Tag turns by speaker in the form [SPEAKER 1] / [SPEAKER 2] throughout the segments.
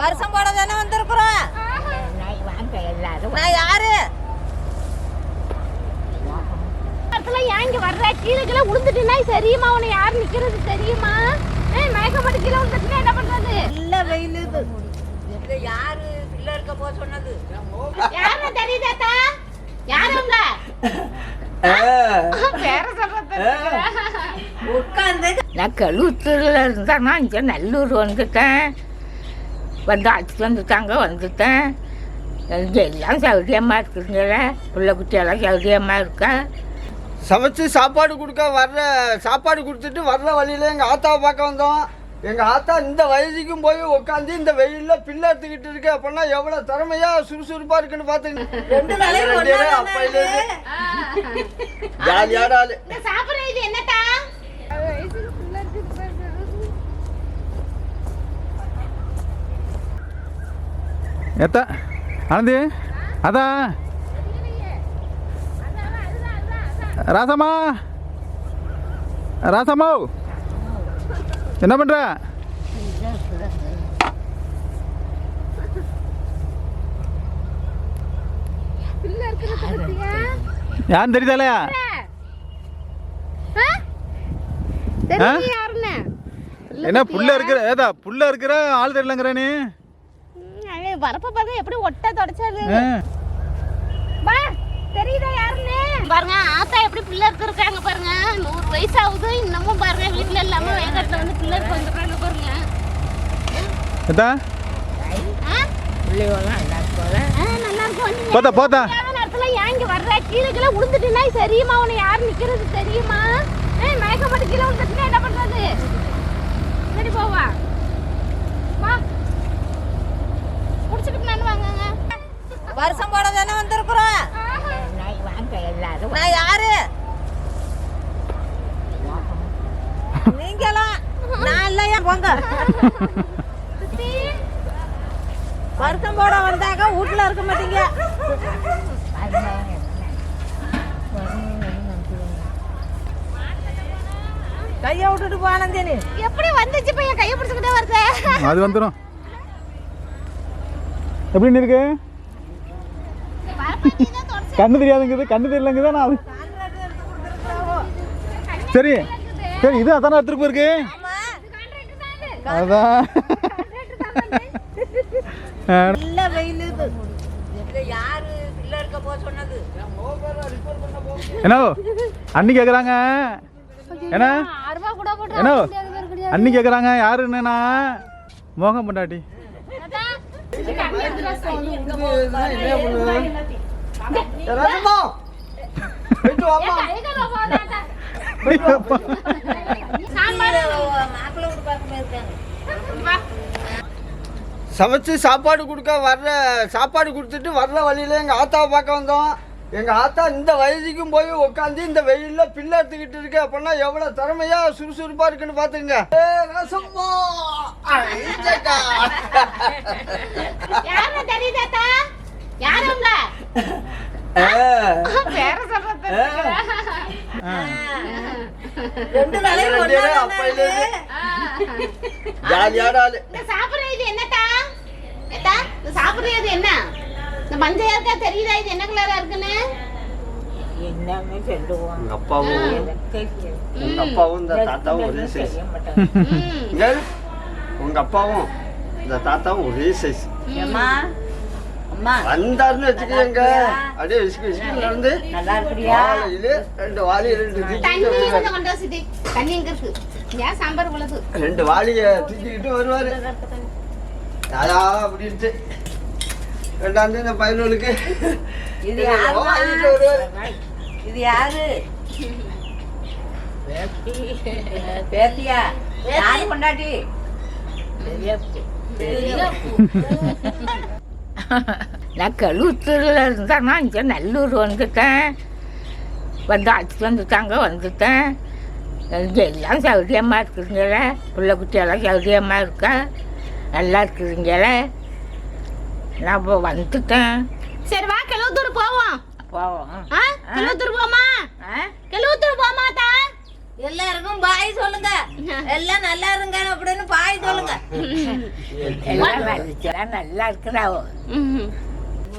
[SPEAKER 1] வருஷம் போட தானே வந்திருக்கிறோம். நான் யாரு?
[SPEAKER 2] ஏன் இங்க வர்ற? கீழே கீழே விழுந்துட்டுனா தெரியுமா? உன்னை யார் நிக்கிறது தெரியுமா? ஏய் மயக்கம் போட்டு கீழே விழுந்துட்டுனா என்ன பண்றது?
[SPEAKER 1] நல்ல வெயில் இது. யாரு பிள்ளை இருக்க போக சொன்னது?
[SPEAKER 2] யாருன்னு தெரியுதாத்தா யாரு உங்க? சொல்றது.
[SPEAKER 1] உட்காந்து
[SPEAKER 3] நான் கழுத்தூரில் இருந்தேன்னா இங்கே நல்லூர் வந்துட்டேன். வந்து அழைச்சிட்டு வந்துட்டாங்க வந்துட்டேன் எல்லாம் சௌகரியமாக இருக்குதுங்கள. பிள்ளை குட்டியெல்லாம் சௌகரியமாக இருக்கா?
[SPEAKER 4] சமைச்சு சாப்பாடு கொடுக்க வர்ற சாப்பாடு கொடுத்துட்டு வர்ற வழியில எங்கள் ஆத்தாவை பார்க்க வந்தோம். எங்கள் ஆத்தா இந்த வயசுக்கும் போய் உட்காந்து இந்த வெயிலில் பிள்ளை எடுத்துக்கிட்டு இருக்கு. அப்படின்னா எவ்வளோ திறமையா சுறுசுறுப்பாக இருக்குன்னு பேரும் அப்பையிலேருந்து ஜாலியான ஆளு
[SPEAKER 2] இந்த சாப்பிடுற இது என்னத்தா
[SPEAKER 5] எத்த ஆனந்தி அதான் ராசம்மா. ராசம்மா. என்ன
[SPEAKER 2] பத்தியா
[SPEAKER 5] யாரும் தெரியுதாலையா என்ன புள்ள இருக்கிற ஏதா புள்ள இருக்கிற ஆள் தெரியலங்கிற நீ?
[SPEAKER 2] அவன் வரப்ப பாருங்க எப்படி ஒட்ட தொடச்சாரு. பா தெரியுதா யாருன்னு? பாருங்க ஆத்தா எப்படி பிள்ளை இருக்காங்க பாருங்க. நூறு வயசு ஆகுது இன்னமும் பாருங்க வீட்டுல இல்லாம வேகத்துல வந்து பிள்ளை இருக்க வந்துடுறாங்க பாருங்க.
[SPEAKER 5] போத்தா போத்தா.
[SPEAKER 2] தேவையான நேரத்துல ஏன் இங்க வர்ற? கீழே கீழே விழுந்துட்டுனா தெரியுமா உன்னை யார் நிக்கிறது தெரியுமா? ஏய் மயக்கம் போட்டு கீழே விழுந்துட்டுனா என்ன பண்றது? போவா வா குடிச்சிட்டு நான் வாங்கங்க
[SPEAKER 1] வருஷம் போட தானே வந்திருக்கிறோம். நான் யாரு? நீங்களாம் நான் இல்லையா? போங்க. வருஷம் போட வந்தாங்க வீட்டுல இருக்க மாட்டீங்க. கைய விட்டுட்டு போனந்தேனி
[SPEAKER 2] எப்படி வந்துச்சு பையன்? கையை பிடிச்சுக்கிட்டே வருது.
[SPEAKER 5] அது வந்துடும் எப்படி இருக்கு கண்ணு தெரியாதுங்குது கண்ணு தெரியலங்குது நான் அது? சரி சரி இது அதானே எடுத்துட்டு போயிருக்கு? அதான். என்ன அண்ணி கேக்குறாங்க. என்ன? என்ன அண்ணி கேக்குறாங்க யாருன்னா மோகம் பொண்டாட்டி.
[SPEAKER 2] சாம்பார்
[SPEAKER 1] மாப்பிள்ளை வீடு பார்க்க இருக்காங்க
[SPEAKER 4] சமைச்சு சாப்பாடு கொடுக்க வர்ற சாப்பாடு கொடுத்துட்டு வர்ற வழியில எங்கள் ஆத்தாவை பார்க்க வந்தோம். எங்கள் ஆத்தா இந்த வயசுக்கும் போய் உட்காந்து இந்த வெயிலில் பிள்ளை எடுத்துக்கிட்டு இருக்கு. அப்படின்னா எவ்வளோ திறமையா சுறுசுறுப்பாக இருக்குன்னு பார்த்துங்க ஏ ரசம்மா ஐயக்கா.
[SPEAKER 2] யாருன்னு தெரியுதாத்தா யாரு உங்க
[SPEAKER 1] ரெண்டு நாளைக்கு ஒண்ணா.
[SPEAKER 4] ஜாலியான ஆளு?
[SPEAKER 2] இந்த சாப்பிடுற இது இந்த சாப்பிடுற இது என்ன? இந்த மஞ்சள் இருக்கா தெரியுதா? இது என்ன கலரா இருக்குன்னு?
[SPEAKER 3] என்னன்னு சொல்லுவோம்.
[SPEAKER 4] அப்பாவும் உங்கள் அப்பாவும் இந்த தாத்தாவும் ஒரே சைஸ்
[SPEAKER 2] ம்.
[SPEAKER 4] இங்க உங்கள் அப்பாவும் இந்த தாத்தாவும் ஒரே சைஸ் வந்தாருன்னு வச்சுக்கோங்க. அப்படியே விசுக்கு விசுக்கு நடந்து வாழையில ரெண்டு வாளி ரெண்டு
[SPEAKER 2] உலகு
[SPEAKER 4] ரெண்டு வாளிய தூக்கிக்கிட்டு வருவாரு. யாரா அப்படின்ட்டு ரெண்டாந்து இந்த வருவாரு.
[SPEAKER 1] இது யாரு? பேத்தியா யாரு கொண்டாட்டி
[SPEAKER 3] நான் கழுத்தூரில் இருந்தேன்னா இங்கே நல்லூர் வந்துட்டேன் வந்து அழைச்சிட்டு வந்துட்டாங்க வந்துட்டேன் இங்கே எல்லாம் சௌகரியமாக இருக்குதுங்கள பிள்ளை குட்டியெல்லாம் சௌகரியமாக இருக்கா நல்லா இருக்குதுங்கள நான் இப்போ வந்துட்டேன்
[SPEAKER 2] சரி வா கிளவுத்தூர் போவோம்
[SPEAKER 3] போவோம்
[SPEAKER 2] ஆ கிளவுத்தூர் போமா
[SPEAKER 3] ஆ
[SPEAKER 1] எல்லாருக்கும் பாய் சொல்லுங்க. எல்லாம் நல்லா இருங்க அப்படின்னு பாய் சொல்லுங்க.
[SPEAKER 3] எல்லாம் நல்லா- இருக்கிறாவோ.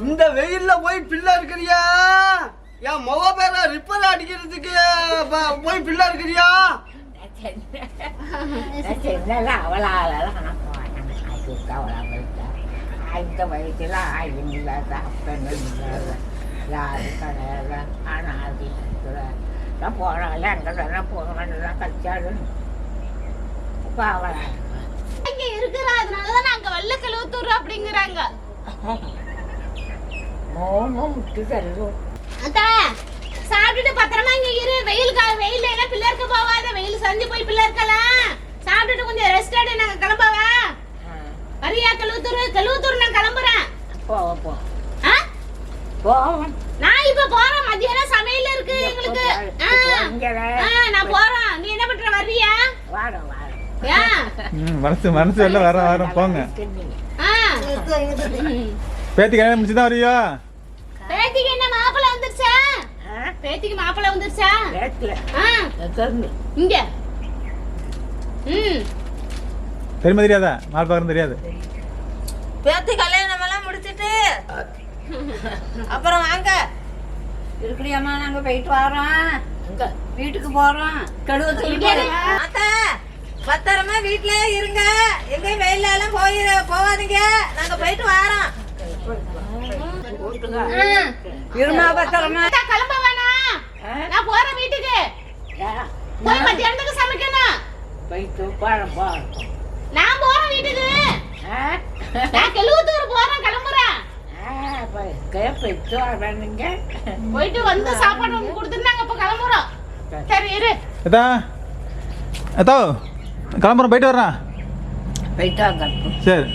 [SPEAKER 4] இந்த வெயில்ல போய் பிள்ளை இருக்கிறியா? என் முக பேர ரிப்பர் அடிக்கிறதுக்கு போய் பிள்ளை இருக்கிறியா?
[SPEAKER 3] இந்த வயசுல ஆயும் இல்லாத அப்பனும் இல்லாத யாரு கிடையாது. அனாதி நான் போனால அங்கே தானே போகணும் கச்சாடு இப்போ அவளா
[SPEAKER 2] இங்க இருக்கிறா அதனாலதான் நாங்க வெள்ள கழுவத்தூர் அப்படிங்கிறாங்க அத்தா சாப்பிட்டுட்டு பத்திரமா இங்க இரு வெயில் கா வெயில் எல்லாம் பிள்ளை போவாத வெயில் சந்தி போய் பிள்ளை இருக்கலாம் சாப்பிட்டுட்டு கொஞ்சம் ரெஸ்ட் எடு நாங்க கிளம்பவா வரியா கழுவத்தூர் கழுவத்தூர் நான் கிளம்புறேன்
[SPEAKER 3] போவோம் போ
[SPEAKER 2] ஆ?
[SPEAKER 3] போவோம்
[SPEAKER 2] நான் இப்ப போறேன் மத்தியானம் சமையல் இருக்கு எங்களுக்கு நான் போறேன். நீ என்ன பண்ற? வர்றியா?
[SPEAKER 3] வாரம் வாரம்
[SPEAKER 5] மனசு மனசு எல்லாம் வர வர போங்க.
[SPEAKER 2] ஆ.
[SPEAKER 5] பேத்தி கல்யாணம் முடிச்சு தான் வரையோ?
[SPEAKER 2] பேத்திக்கு என்ன மாப்பிள்ளை வந்துருச்சா? பேத்திக்கு மாப்பிள்ளை வந்துருச்சா? இங்க. ம்.
[SPEAKER 5] தெரியுமா தெரியாதா? மால் பார்க்கறது தெரியாது.
[SPEAKER 1] பேத்தி கல்யாணம் எல்லாம் முடிச்சிட்டு அப்புறம் வாங்க. இருக்கிறியாம்மா நாங்க போயிட்டு வரோம். வீட்டுக்கு போறோம். கழுவத்தூர் அத்தா பத்திரமா வீட்ல இருங்க. எங்க வெயில எல்லாம் போயிரு போவாதீங்க நாங்க போயிட்டு வரோம். இருமா பத்திரமா.
[SPEAKER 2] கிளம்ப வேணாம். நான் போறேன் வீட்டுக்கு. போய் மத்தியானத்துக்கு சமைக்கணும்.
[SPEAKER 3] போயிட்டு பழம் போகிறோம்
[SPEAKER 2] நான் போறேன் வீட்டுக்கு. நான் கெழுவத்தூர் போறேன் கிளம்புறேன்.
[SPEAKER 3] போயிட்டு
[SPEAKER 2] வந்து சாப்பாடு ஒன்று நாங்க இப்ப கிளம்புறோம். சரி. இரு.
[SPEAKER 5] ஏதா ஏதோ கிளம்புறோம் போயிட்டு வர்றேன்.
[SPEAKER 3] போயிட்டு வாங்க.
[SPEAKER 5] சரி.